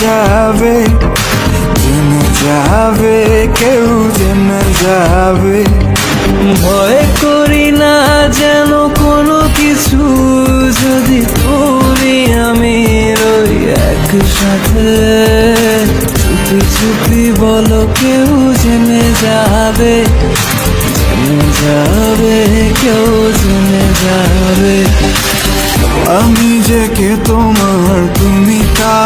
যাবে জেনে যাবে কেউ জেনে যাবে ভয় করি না যেন কোনো কিছু যদি তুমি আমি রই একসাথে চুপি চুপি বলো কেউ জেনে যাবে যাবে কেউ জেনে যাবে আমি যে কে তোমার তুমি তা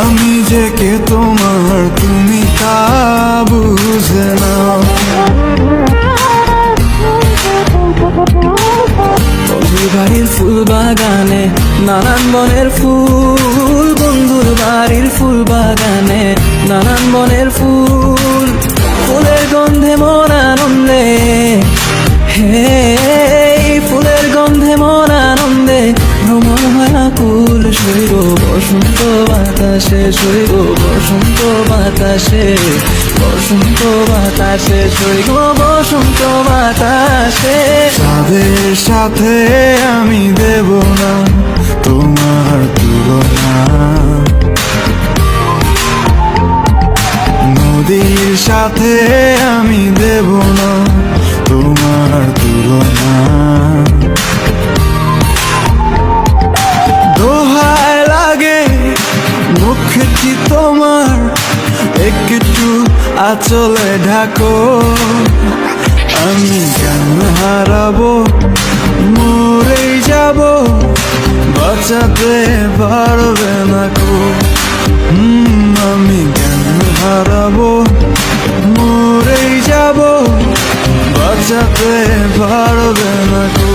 আমি যে কে তোমার, তুমি বুঝে না বাড়ির ফুল বাগানে নানান বনের ফুল, বন্ধুর বাড়ির ফুল বাগানে নানান বনের ফুল বাতাসে শৈব বসন্ত বাতাসে বসন্ত বাতাসে শৈব বসন্ত বাতাসে। তাদের সাথে আমি দেব না তোমার তুলনা। নদীর সাথে আমি দেব না মুখটি তোমার, একটু আচলে ঢাকো। আমি জ্ঞান হারাবো? মরেই যাব। বাঁচাতে পারবে না কো। আমি জ্ঞান হারাবো? মরেই যাব। বাঁচাতে পারবে না কো।